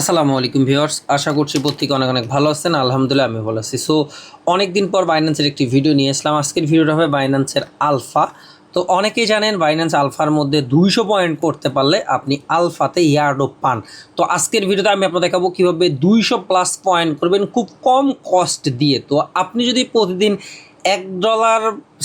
আসসালামু আলাইকুম ভিউয়ার্স, আশা করছি প্রত্যেকে অনেক অনেক ভালো আছেন। আলহামদুলিল্লাহ আমি ভালো আছি। সো অনেক দিন পর বাইন্যান্সের একটি ভিডিও নিয়ে আসলাম। আজকের ভিডিওটা হবে বাইন্যান্সের আলফা তো অনেকেই জানেন বাইন্যান্স আলফার মধ্যে দুইশো পয়েন্ট করতে পারলে আপনি আলফাতে ইয়ার্ডও পান। তো আজকের ভিডিওতে আমি আপনাদের দেখাবো কীভাবে দুইশো প্লাস পয়েন্ট করবেন খুব কম কস্ট দিয়ে। তো আপনি যদি প্রতিদিন এক ডলার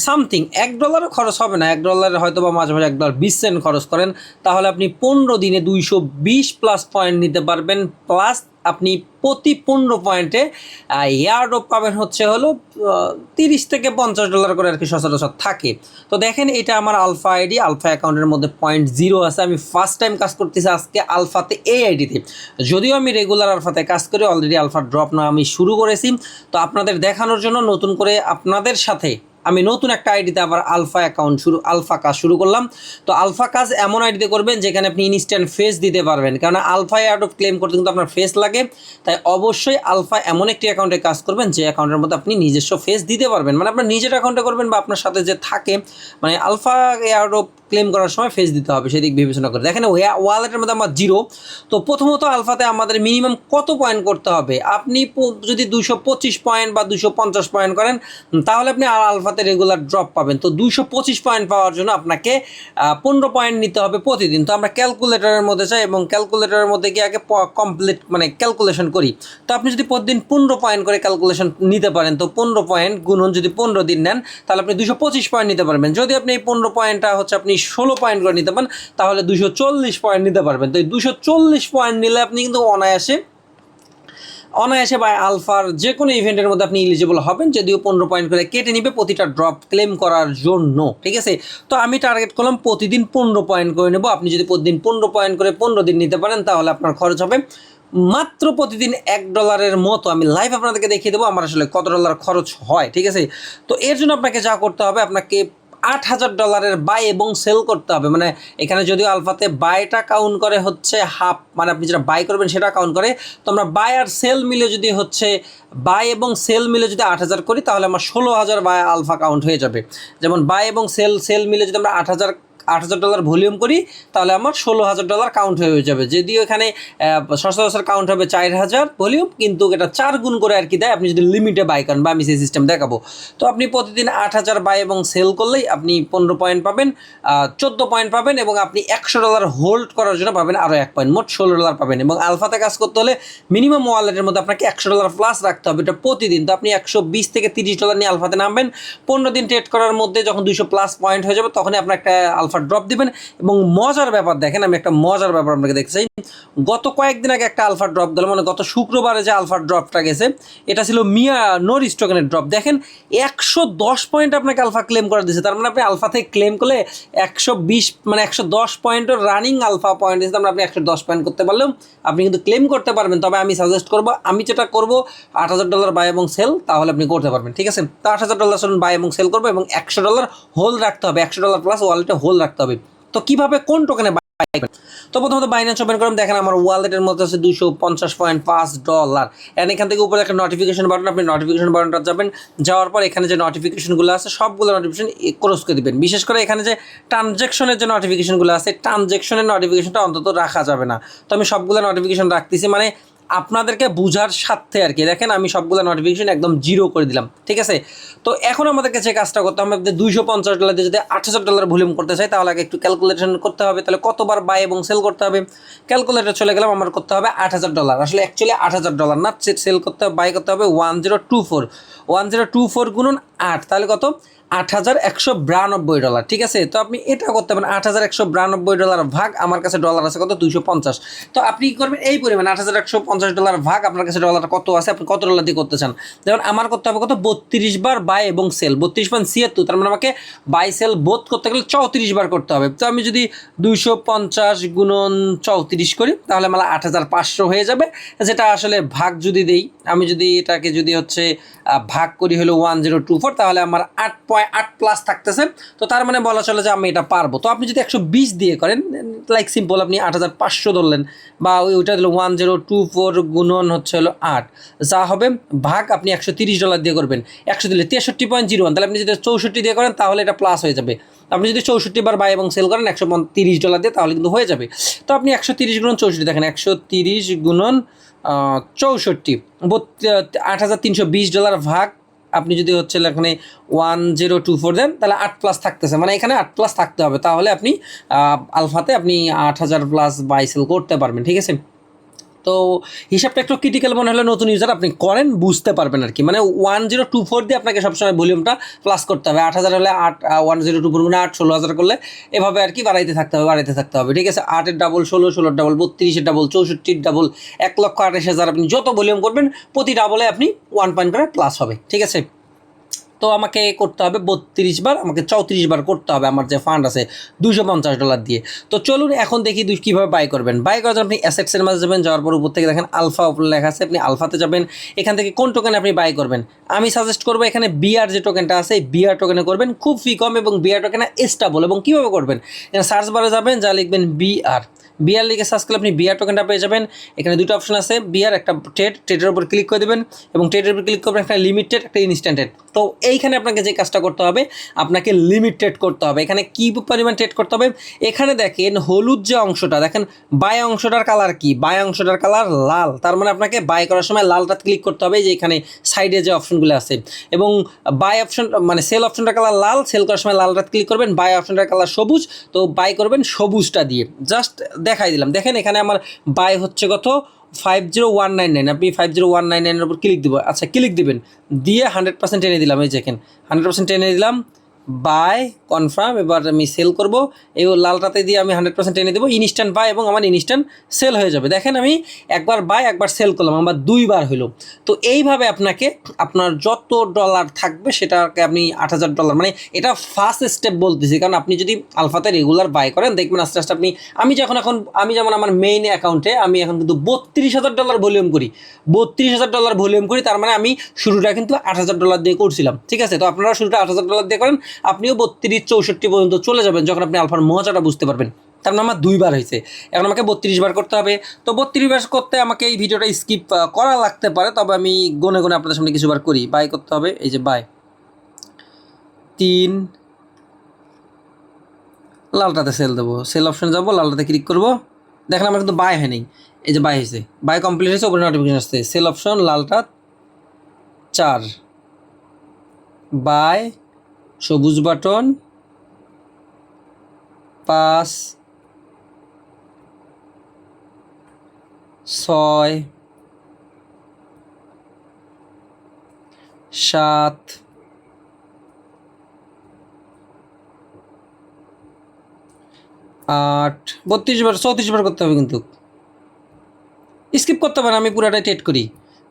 সামথিং। এক ডলারও খরচ হবে না। এক ডলারের হয়তো বা মাঝে মাঝে এক ডলার বিশ সেন্ট খরচ করেন। তাহলে আপনি পনেরো দিনে দুইশো বিশ প্লাস পয়েন্ট নিতে পারবেন। প্লাস আপনি প্রতি পনেরো পয়েন্টে ইয়ার্ড অফ পাবেন হচ্ছে হলো তিরিশ থেকে পঞ্চাশ ডলার করে আর কি সচরাচর থাকে। তো দেখেন, এটা আমার আলফা আইডি আলফা অ্যাকাউন্টের মধ্যে পয়েন্ট জিরো আছে। আমি ফার্স্ট টাইম কাজ করতেছি আজকে আলফাতে এই আইডিতে যদিও আমি রেগুলার আলফাতে কাজ করি অলরেডি আলফা ড্রপ না আমি শুরু করেছি। তো আপনাদের দেখানোর জন্য নতুন করে আপনাদের সাথে আমি নতুন একটা আইডিতে আবার আলফা অ্যাকাউন্ট শুরু, আলফা কাজ শুরু করলাম। তো আলফা কাজ এমন আইডিতে করবেন যেখানে আপনি ইনস্ট্যান্ট ফেস দিতে পারবেন। কারণ আলফা অ্যাড অফ ক্লেম করতে কিন্তু আপনার ফেস লাগে। তাই অবশ্যই আলফা এমন একটি অ্যাকাউন্টে কাজ করবেন যে অ্যাকাউন্টের মধ্যে আপনি নিজস্ব ফেস দিতে পারবেন। মানে আপনার নিজের অ্যাকাউন্টে করবেন বা আপনার সাথে যে থাকে। মানে আলফা অ্যাড অফ ক্লেম করার সময় ফেস দিতে হবে, সেদিক বিবেচনা করে। দেখেন ওয়ালেটের মধ্যে আমার জিরো তো প্রথমত আলফাতে আমাদের মিনিমাম কত পয়েন্ট করতে হবে? আপনি যদি দুশো পঁচিশ পয়েন্ট বা দুশো পঞ্চাশ পয়েন্ট করেন তাহলে আপনি আর আলফাতে রেগুলার ড্রপ পাবেন। তো দুশো পঁচিশ পয়েন্ট পাওয়ার জন্য আপনাকে পনেরো পয়েন্ট নিতে হবে প্রতিদিন। তো আমরা ক্যালকুলেটরের মধ্যে যাই এবং ক্যালকুলেটরের মধ্যে গিয়ে আগে কমপ্লিট মানে ক্যালকুলেশন করি। তো আপনি যদি প্রতিদিন পনেরো পয়েন্ট করে ক্যালকুলেশন নিতে পারেন, তো পনেরো পয়েন্ট গুণন যদি পনেরো দিন নেন, তাহলে আপনি দুশো পঁচিশ পয়েন্ট নিতে পারবেন। যদি আপনি এই পনেরো পয়েন্টটা হচ্ছে আপনি ষোলো পয়েন্ট করে নিতে পারেন, তাহলে দুশো চল্লিশ পয়েন্ট নিতে পারবেন। তো এই দুশো চল্লিশ পয়েন্ট নিলে আপনি কিন্তু অনায়াসে অনায়াসে বা আলফার যে কোনো ইভেন্টের মধ্যে আপনি ইলিজিবল হবেন, যদিও পনেরো পয়েন্ট করে কেটে নিবে, প্রতিটা ড্রপ ক্লেম করার জন্য, ঠিক আছে? তো আমি টার্গেট করলাম প্রতিদিন পনেরো পয়েন্ট করে নেব। আপনি যদি প্রতিদিন পনেরো পয়েন্ট করে পনেরো দিন নিতে পারেন, তাহলে আপনার খরচ হবে মাত্র প্রতিদিন এক ডলারের মতো। আমি লাইভ আপনাদেরকে দেখিয়ে দেবো, আমার আসলে কত ডলার খরচ হয়, ঠিক আছে? তো এর জন্য আপনাকে যা করতে হবে, আপনাকে আট হাজার ডলারের বাই এবং সেল করতে হবে। মানে এখানে যদিও আলফাতে বাইটা কাউন্ট করে হচ্ছে হাফ মানে আপনি যেটা বাই করবেন সেটা কাউন্ট করে, তো আমরা বাই আর সেল মিলে যদি হচ্ছে বাই এবং সেল মিলে যদি আট হাজার করি, তাহলে আমার ষোলো হাজার বাই আলফা কাউন্ট হয়ে যাবে। যেমন বাই এবং সেল সেল মিলে যদি আমরা আট হাজার আট হাজার ডলার ভলিউম করি, তাহলে আমার ষোলো হাজার ডলার কাউন্ট হয়ে যাবে। যদিও এখানে সচরাচর কাউন্ট হবে চার হাজার ভলিউম, কিন্তু এটা চার গুণ করে আর কি দেয়, আপনি যদি লিমিটে বাই করেন বা আমি সেই সিস্টেম দেখাবো। তো আপনি প্রতিদিন আট হাজার বাই এবং সেল করলেই আপনি পনেরো পয়েন্ট পাবেন চোদ্দ পয়েন্ট পাবেন এবং আপনি একশো ডলার হোল্ড করার জন্য পাবেন আরও এক পয়েন্ট মোট ষোলো ডলার পাবেন এবং আলফাতে কাজ করতে হলে মিনিমাম ওয়ালেটের মধ্যে আপনাকে একশো ডলার প্লাস রাখতে হবে, এটা প্রতিদিন। তো আপনি একশো বিশ থেকে তিরিশ ডলার নিয়ে আলফাতে নামবেন, পনেরো দিন ট্রেড করার মধ্যে যখন দুইশো প্লাস পয়েন্ট হয়ে যাবে, তখনই আপনার একটা আলফা ড্রপ দিবেন এবং মজার ব্যাপার দেখেন, আমি একটা মজার ব্যাপার আপনাকে দেখতে চাই। গত কয়েকদিন আগে একটা আলফা ড্রপ গেল মানে গত শুক্রবারে যে আলফা ড্রপটা গেছে, এটা ছিল মিয়া নোর স্টোকেনের ড্রপ দেখেন, একশো দশ পয়েন্ট আপনাকে আলফা ক্লেম করে দিয়েছে। তার মানে আপনি আলফা থেকে ক্লেম করলে একশো বিশ মানে একশো দশ পয়েন্টের রানিং আলফা পয়েন্ট দিয়েছে তার মানে আপনি একশো দশ পয়েন্ট করতে পারলেও আপনি কিন্তু ক্লেম করতে পারবেন। তবে আমি সাজেস্ট করব, আমি যেটা করব, আট হাজার ডলার বাই এবং সেল তাহলে আপনি করতে পারবেন, ঠিক আছে? তো আট হাজার ডলার বাই এবং সেল করব এবং একশো ডলার হোল রাখতে হবে। একশো ডলার প্লাস ওয়ালেটে হোল রাখতে হবে। তো কীভাবে কোন টোকেনে তো প্রথমত বাইন্যান্স ওপেন করলাম দেখেন আমার ওয়ালেটের মধ্যে আছে দুশো পঞ্চাশ পয়েন্ট পাঁচ ডলার এন্ড এখান থেকে উপরে একটা নোটিফিকেশন বাটন আপনি নোটিফিকেশন বাটনটা যাবেন। যাওয়ার পর এখানে যে নোটিফিকেশনগুলো আছে, সবগুলো নোটিফিকেশন ক্রস করে দিবেন। বিশেষ করে এখানে যে ট্রানজ্যাকশনের যে নোটিফিকেশনগুলো আছে ট্রানজ্যাকশনের নোটিফিকেশনটা অন্তত রাখা যাবে না। তো আমি সবগুলো নোটিফিকেশন রাখতেছি মানে আপনাদেরকে বোঝার স্বার্থে আর কি। দেখেন আমি সবগুলো নোটিফিকেশন একদম জিরো করে দিলাম, ঠিক আছে? তো এখন আমাদেরকে যে কাজটা করতে হবে আমাদের দুইশো পঞ্চাশ ডলার দিয়ে যদি আট হাজার ডলার ভলিউম করতে চাই, তাহলে আগে একটু ক্যালকুলেশন করতে হবে, তাহলে কতবার বাই এবং সেল করতে হবে? ক্যালকুলেটর চলে গেলাম, আমার করতে হবে আট হাজার ডলার আসলে অ্যাকচুয়ালি আট হাজার ডলার না সেল করতে হবে বাই করতে হবে one zero two four one zero two four গুণন আট, তাহলে কত? আট হাজার একশো বিরানব্বই ডলার, ঠিক আছে? তো আপনি এটা করতে পারেন, আট হাজার একশো বিরানব্বই ডলার ভাগ আমার কাছে ডলার আছে কত? দুইশো পঞ্চাশ। তো আপনি কি করবেন? এই পরিমাণ আট হাজার একশো পঞ্চাশ ডলার ভাগ আপনার কাছে ডলার কত আছে? আপনি কত ডলার দিয়ে করতে চান? যেমন আমার করতে হবে কত? বত্রিশ বার বাই এবং সেল বত্রিশ বার ছিয়াত্তর। তার মানে আমাকে বাই সেল বোধ করতে গেলে চৌত্রিশ বার করতে হবে। তো আমি যদি দুইশো পঞ্চাশ গুণন চৌত্রিশ করি, তাহলে আমার আট হাজার পাঁচশো হয়ে যাবে। যেটা আসলে ভাগ যদি দেই, আমি যদি এটাকে যদি হচ্ছে ভাগ করি হলো ওয়ান জিরো টু ফোর তাহলে আমার আট পয়েন্ট আট প্লাস থাকতেছে। তো তার মানে বলা চলে যে আমি এটা পারব। তো আপনি যদি একশো বিশ দিয়ে করেন লাইক সিম্পল আপনি আট হাজার পাঁচশো ধরলেন, বা ওই ওইটা দিল ওয়ান জিরো টু ফোর গুণন হচ্ছে হলো আট। যা হবে ভাগ আপনি একশো তিরিশ ডলার দিয়ে করবেন। একশো দিলে তেষট্টি পয়েন্ট জিরো ওয়ান, তাহলে আপনি যদি চৌষট্টি দিয়ে করেন, তাহলে এটা প্লাস হয়ে যাবে। আপনি যদি চৌষট্টি বার বাই এবং সেল করেন, একশো তিরিশ ডলার দিয়ে, তাহলে কিন্তু হয়ে যাবে। তো আপনি একশো তিরিশ গুণন চৌষট্টি, দেখেন একশো তিরিশ গুণন চৌষট্টি। আট হাজার তিনশো বিশ ডলার ভাগ আপনি যদি হচ্ছে এখানে ওয়ান জিরো টু ফোর দেন, তাহলে আট প্লাস থাকতেছে। মানে এখানে আট প্লাস থাকতে হবে। তাহলে আপনি আলফাতে আপনি আট হাজার প্লাস বাই সেল করতে পারবেন, ঠিক আছে? তো হিসাবটা একটু ক্রিটিক্যাল মনে হলে নতুন ইউজার আপনি করেন, বুঝতে পারবেন আর কি মানে ওয়ান জিরো টু ফোর দিয়ে আপনাকে সবসময় ভলিউমটা প্লাস করতে হবে। আট হাজার হলে আট ওয়ান জিরো টু ফোর মানে আট, ষোলো হাজার করলে এভাবে আর কি বাড়াইতে থাকতে হবে, বাড়াইতে থাকতে হবে। ঠিক আছে? আটের ডাবল ষোলো, ষোলোর ডাবল বত্রিশের ডাবল চৌষট্টির ডাবল এক লক্ষ আঠাশ হাজার আপনি যত ভলিউম করবেন, প্রতি ডাবলে আপনি ওয়ান পয়েন্ট করে প্লাস হবে। ঠিক আছে? তো আমাকে করতে হবে বত্রিশ বার, আমাকে চৌত্রিশ বার করতে হবে আমার যে ফান্ড আছে দুশো পঞ্চাশ ডলার দিয়ে। তো চলুন এখন দেখি দুই কীভাবে বাই করবেন। বাই করার জন্য আপনি অ্যাসেটসের মাঝে যাবেন, যাওয়ার পর উপর থেকে দেখেন আলফা লেখা আছে, আপনি আলফাতে যাবেন। এখান থেকে কোন টোকেন আপনি বাই করবেন? আমি সাজেস্ট করব এখানে বিআর যে টোকেনটা আছে বিআর টোকেনে করবেন। খুব ফি কম এবং বিআর টোকেনে স্টাবল এবং কীভাবে করবেন? সার্চ বারে যাবেন, যা লিখবেন বিআর বিআর লিখে সার্চ করলে আপনি বিআর টোকেনটা পেয়ে যাবেন। এখানে দুটো অপশন আছে বিআর একটা ট্রেড ট্রেডের উপর ক্লিক করে দেবেন এবং ট্রেডের উপর ক্লিক করবেন একটা লিমিটেড একটা ইনস্ট্যান্টেড তো এইখানে আপনাকে যে কাজটা করতে হবে, আপনাকে লিমিটেড করতে হবে। এখানে কী পরিমাণ ট্রেড করতে হবে? এখানে দেখেন হলুদ যে অংশটা, দেখেন বাই অংশটার কালার কি? বাই অংশটার কালার লাল। তার মানে আপনাকে বাই করার সময় লালটা ক্লিক করতে হবে যে এখানে সাইডে যে অপশনগুলো আছে। এবং বাই অপশন মানে সেল অপশনটার কালার লাল সেল করার সময় লালটা ক্লিক করবেন বাই অপশনটার কালার সবুজ, তো বাই করবেন সবুজটা দিয়ে। জাস্ট দেখাই দিলাম। দেখেন এখানে আমার বাই হচ্ছে কত? Five zero one nine nine আপনি ফাইভ জিরো ওয়ান নাইন নাইনের উপর ক্লিক দেবো। আচ্ছা ক্লিক দেবেন। দিয়ে হান্ড্রেড পার্সেন্ট টেনে দিলাম। এই দেখেন হান্ড্রেড পার্সেন্ট টেনে দিলাম। বাই কনফার্ম এবার আমি সেল করব। এই লালটাতে দিয়ে আমি হান্ড্রেড পার্সেন্ট টেনে দেবো। ইনস্ট্যান্ট বাই এবং আমার ইনস্ট্যান্ট সেল হয়ে যাবে। দেখেন আমি একবার বাই একবার সেল করলাম। আমার দুইবার হলো। তো এইভাবে আপনাকে আপনার যত ডলার থাকবে সেটাকে আপনি আট হাজার ডলার মানে এটা ফার্স্ট স্টেপ বলতেছি। কারণ আপনি যদি আলফাতে রেগুলার বাই করেন, দেখবেন আস্তে আস্তে আপনি, আমি যখন এখন, আমি যেমন আমার মেইন অ্যাকাউন্টে আমি এখন কিন্তু বত্রিশ হাজার ডলার ভলিউম করি। বত্রিশ হাজার ডলার ভলিউম করি, তার মানে আমি শুরুটা কিন্তু আট হাজার ডলার দিয়ে করছিলাম। ঠিক আছে? তো আপনারা শুরুটা আট হাজার ডলার দিয়ে করেন। আপনিও বত্রিশ চৌষট্টি পর্যন্ত চলে যাবেন যখন আপনি আলফার মজাটা বুঝতে পারবেন। তার মানে আমার দুইবার হয়েছে। এখন আমাকে বত্রিশ বার করতে হবে। তো বত্রিশ বার করতে আমাকে এই ভিডিওটা স্কিপ করা লাগতে পারে, তবে আমি গনে গনে আপনাদের সামনে কিছুবার করি। বাই করতে হবে। এই যে বাই তিন। লালটাতে সেল দেবো। সেল অপশন যাব, লালটাতে ক্লিক করব। দেখেন আমার কিন্তু বাই হয়নি। এই যে বাই হয়েছে। বাই কমপ্লিট হয়েছে ওপরে নোটিফিকেশন আসছে। সেল অপশন লালটা, চার। বাই সবুজ বাটন, পাঁচ, ছয়, সাত, আট, বত্রিশ বার চৌত্রিশ বার করতে হবে কিন্তু। স্কিপ করতে হবে না, আমি পুরাটাই টেট করি।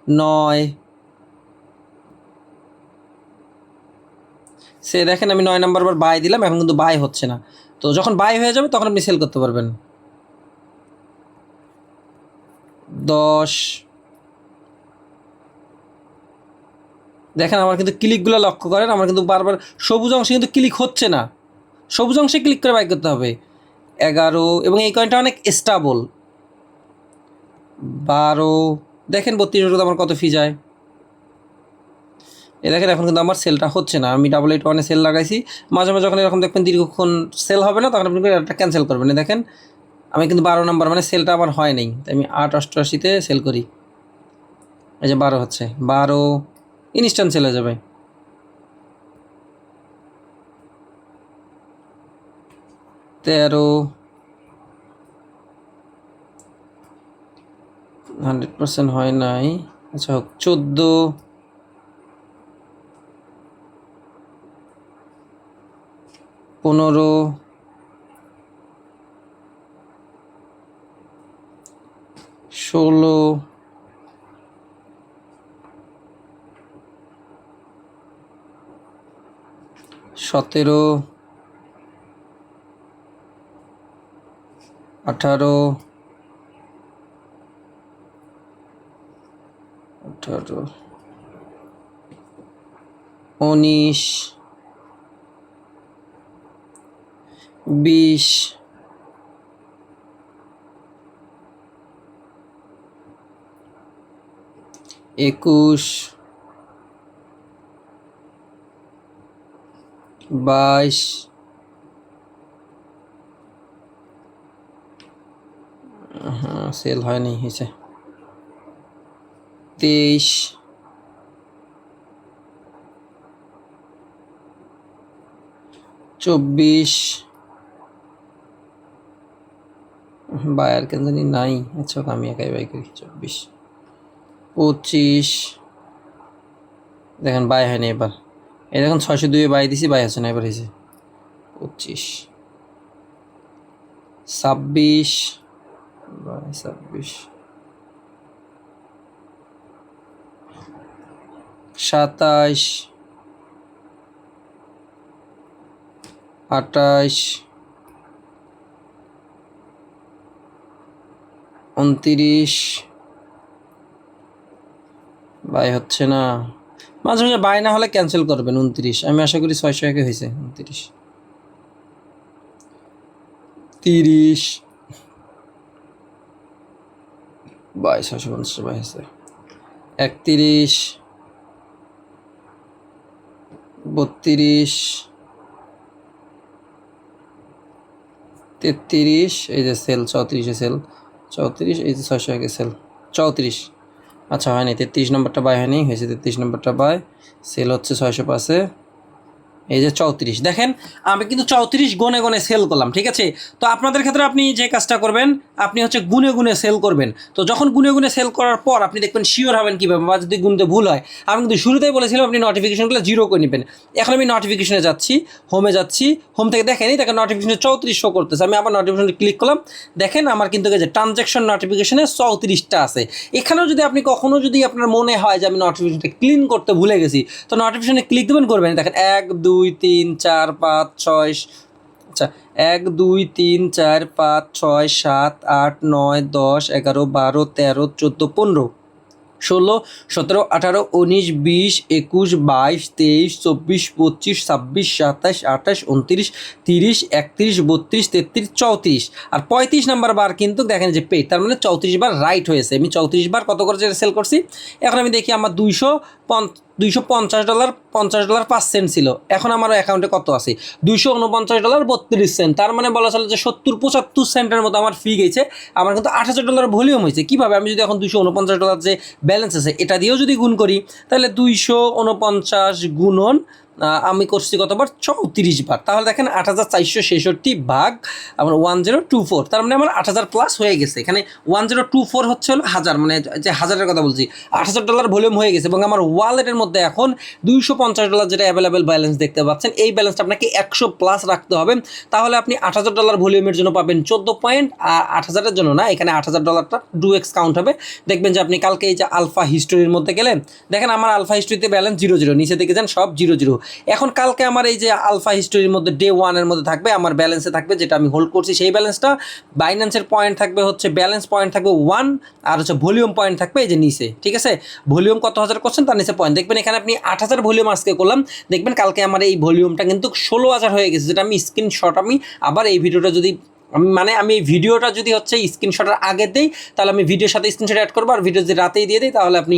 নয় সে দেখেন আমি নয় নাম্বার বার বাই দিলাম, এখন কিন্তু বাই হচ্ছে না। তো যখন বাই হয়ে যাবে, তখন আপনি সেল করতে পারবেন। দশ। দেখেন আমার কিন্তু ক্লিকগুলো লক্ষ্য করেন, আমার কিন্তু বারবার সবুজ অংশে কিন্তু ক্লিক হচ্ছে না। সবুজ অংশে ক্লিক করে বাই করতে হবে। এগারো, এবং এই কয়েনটা অনেক স্টাবল বারো। দেখেন বত্রিশ আমার কত ফি যায়। এ দেখেন, এখন কিন্তু আমার সেলটা হচ্ছে না। আমি ডাবল এইট ওয়ানে সেল লাগাইছি। মাঝে মাঝে যখন এরকম দেখবেন দীর্ঘক্ষণ সেল হবে না, তখন আপনি এটা ক্যান্সেল করবেন। দেখেন, আমি কিন্তু বারো নাম্বার মানে সেলটা আমার হয় নাই। তাই আমি আট অষ্টআশিতে সেল করি। এই যে বারো হচ্ছে। বারো ইনস্ট্যান্ট সেল হয়ে যাবে। তেরো হান্ড্রেড পার্সেন্ট হয় নাই। আচ্ছা হোক, চোদ্দ পনেরো। ষোলো। সতেরো। আঠারো। আঠারো। উনিশ। बीस। একুশ বাইশ हाँ सेल है नहीं इसे। तेईस। चौबीस। বায়ার কেন জানি নাই। আচ্ছা আমি একাই বাই করি। চব্বিশ, পঁচিশ, দেখেন বাই হয়নি এবার। এই দেখুন ছয়শো দুই বাই দিছি, বাই হচ্ছে না, এবার হয়েছে। পঁচিশ, ছাব্বিশ, বাই ছাব্বিশ, সাতাইশ আটাইশ উনতিরিশ বাই হচ্ছে না, মাঝে মাঝে বাই না হলে ক্যান্সেল করবেন উনত্রিশ। আমি আশা করি ছয়শো একে হয়েছে উনত্রিশ। তিরিশ বাই ছয়শো পঞ্চাশ বাই হয়েছে একত্রিশ বত্রিশ তেত্রিশ, এই যে সেল চৌত্রিশে সেল চৌত্রিশ, এই যে ছয়শো হয়ে সেল চৌত্রিশ। আচ্ছা হয়নি, তেত্রিশ নম্বরটা বাই হয়নি, হয়েছে তেত্রিশ নম্বরটা বাই। সেল হচ্ছে ছয়শো পাঁচে। এই যে চৌত্রিশ। দেখেন, আমি কিন্তু চৌত্রিশ গুনে গুনে সেল করলাম, ঠিক আছে? তো আপনাদের ক্ষেত্রে আপনি যে কাজটা করবেন, আপনি হচ্ছে গুনে গুনে সেল করবেন। তো যখন গুনে গুনে সেল করার পর আপনি দেখবেন শিওর হবেন কীভাবে, বা যদি গুনতে ভুল হয়। আমি কিন্তু শুরুতেই বলেছিলাম আপনি নোটিফিকেশনগুলো জিরো করে নেবেন। এখন আমি নোটিফিকেশনে যাচ্ছি হোমে যাচ্ছি হোম থেকে দেখেনি দেখেন নোটিফিকেশনে চৌত্রিশ শো করতেছে। আমি আবার নোটিফিকেশনে ক্লিক করলাম। দেখেন আমার কিন্তু যে ট্রানজ্যাকশন নোটিফিকেশনে চৌত্রিশটা আছে। এখানেও যদি আপনি কখনো যদি আপনার মনে হয় যে আমি নোটিফিকেশনটা ক্লিন করতে ভুলে গেছি, তো নোটিফিকেশনে ক্লিক দেবেন, করবেন। দেখেন, এক, দুই তিন, চার, পাঁচ, ছয় আচ্ছা এক, দুই, তিন, চার, পাঁচ, ছয়, সাত, আট, নয়, দশ, এগারো, বারো, তেরো, চোদ্দ, পনেরো, ষোলো, সতেরো, আঠারো, উনিশ, বিশ, একুশ, বাইশ, তেইশ, চব্বিশ, পঁচিশ, ছাব্বিশ সাতাশ আঠাশ, উনত্রিশ, তিরিশ, একত্রিশ, বত্রিশ, তেত্রিশ, চৌত্রিশ, আর পঁয়ত্রিশ নাম্বার বার কিন্তু দেখেন যে পেড তার মানে চৌত্রিশ বার রাইট হয়েছে। আমি চৌত্রিশ বার কত করে সেল করছি? এখন আমি দেখি আমার দুইশো দুইশো পঞ্চাশ ডলার পঞ্চাশ ডলার পাঁচ সেন্ট ছিল। এখন আমার অ্যাকাউন্টে কত আছে? দুইশো উনপঞ্চাশ ডলার বত্রিশ সেন্ট। তার মানে বলা চলে যে সত্তর পঁচাত্তর সেন্টের মতো আমার ফি গেছে। আমার কিন্তু আট হাজার ডলার ভলিউম হয়েছে। কীভাবে? আমি যদি এখন দুইশো উনপঞ্চাশ ডলার যে ব্যালেন্স আছে, এটা দিয়েও যদি গুণ করি, তাহলে দুইশো উনপঞ্চাশ গুণন আমি করছি কতবার? চৌত্রিশ বার তাহলে দেখেন আট হাজার চারশো ছেষট্টি ভাগ আমার ওয়ান জিরো টু ফোর তার মানে আমার আট হাজার প্লাস হয়ে গেছে। এখানে ওয়ান জিরো টু ফোর হচ্ছে হলো হাজার। মানে যে হাজারের কথা বলছি, আট হাজার ডলার ভলিউম হয়ে গেছে এবং আমার ওয়ালেটের মধ্যে এখন দুইশো পঞ্চাশ ডলার যেটা অ্যাভেলেবেল ব্যালেন্স দেখতে পাচ্ছেন, এই ব্যালেন্সটা আপনাকে একশো প্লাস রাখতে হবে। তাহলে আপনি আট হাজার ডলার ভলিউমের জন্য পাবেন চোদ্দ পয়েন্ট আর আট হাজারের জন্য না, এখানে আট হাজার ডলারটা ডু এক্স কাউন্ট হবে। দেখবেন যে আপনি কালকে এই যে আলফা হিস্টোরির মধ্যে গেলেন, দেখেন আমার আলফা হিস্টোরিতে ব্যালেন্স জিরো জিরো নিচে দিকে যান, সব জিরো জিরো এখন কালকে আমার এই যে আলফা হিস্টোরির মধ্যে ডে ওয়ানের মধ্যে থাকবে, আমার ব্যালেন্সে থাকবে, যেটা আমি হোল্ড করছি সেই ব্যালেন্সটা। বাইন্যান্সের পয়েন্ট থাকবে হচ্ছে ব্যালেন্স পয়েন্ট থাকবে ওয়ান, আর হচ্ছে ভলিউম পয়েন্ট থাকবে এই যে নিচে, ঠিক আছে? ভলিউম কত হাজার করছেন? তার নিচে পয়েন্ট। দেখবেন এখানে আপনি আট হাজার ভলিউম আজকে করলাম। দেখবেন কালকে আমার এই ভলিউমটা কিন্তু ষোলো হাজার হয়ে গেছে। যেটা আমি স্ক্রিনশট আমি আবার এই ভিডিওটা যদি মানে আমি ভিডিওটা যদি হচ্ছে স্ক্রিনশটের আগে দেই, তাহলে আমি ভিডিওর সাথে স্ক্রিনশট অ্যাড করব, আর ভিডিও যদি রাতেই দিয়ে দিই, তাহলে আপনি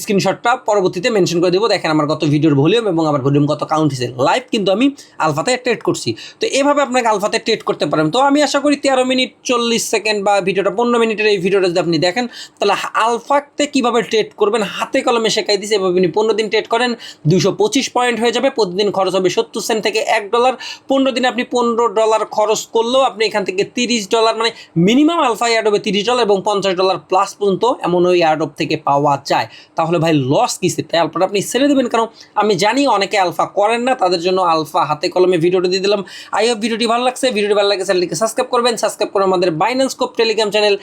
স্ক্রিনশটটা পরবর্তীতে মেনশন করে দেবো। দেখেন আমার কত ভিডিওর ভলিউম এবং আমার ভলিউম কত কাউন্ট হয়েছে লাইভ কিন্তু আমি আলফাতে ট্রেড করছি। তো এভাবে আপনাকে আলফাতে ট্রেড করতে পারেন। তো আমি আশা করি তেরো মিনিট চল্লিশ সেকেন্ড বা ভিডিওটা পনেরো মিনিটের এই ভিডিওটা যদি আপনি দেখেন, তাহলে আলফাতে কীভাবে ট্রেড করবেন, হাতে কলমে শেখাই দিয়েছে এভাবে আপনি পনেরো দিন ট্রেড করেন দুশো পঁচিশ পয়েন্ট হয়ে যাবে। প্রতিদিন খরচ হবে সত্তর সেন্ট থেকে এক ডলার পনেরো দিনে আপনি পনেরো ডলার খরচ করলেও আপনি এখান থেকে তিরিশ ডলার মানে মিনিমাম আলফা হবে তিরিশ ডলার এবং পঞ্চাশ ডলার প্লাস পর্যন্ত এমন ওই অ্যাড থেকে পাওয়া যায়। তাহলে ভাই লস কিসে তাই আলফাটা আপনি ছেড়ে দেবেন, কারণ আমি জানি অনেকে আলফা করেন না, তাদের জন্য আলফা হাতে কলমে ভিডিওটা দিয়ে দিলাম। আই হোপ ভিডিওটি ভালো লাগছে। ভিডিওটি ভালো লাগে চ্যানেলটিকে সাবস্ক্রাইব করবেন। সাবস্ক্রাইব করে আমাদের বাইন্যান্স কোপ Telegram channel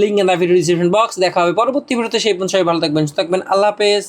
link the video description box দেখা হবে পরবর্তী ভিডিওতে সেই পর্যন্ত সবাই ভালো থাকবেন থাকবেন। আল্লাহ হাফেজ।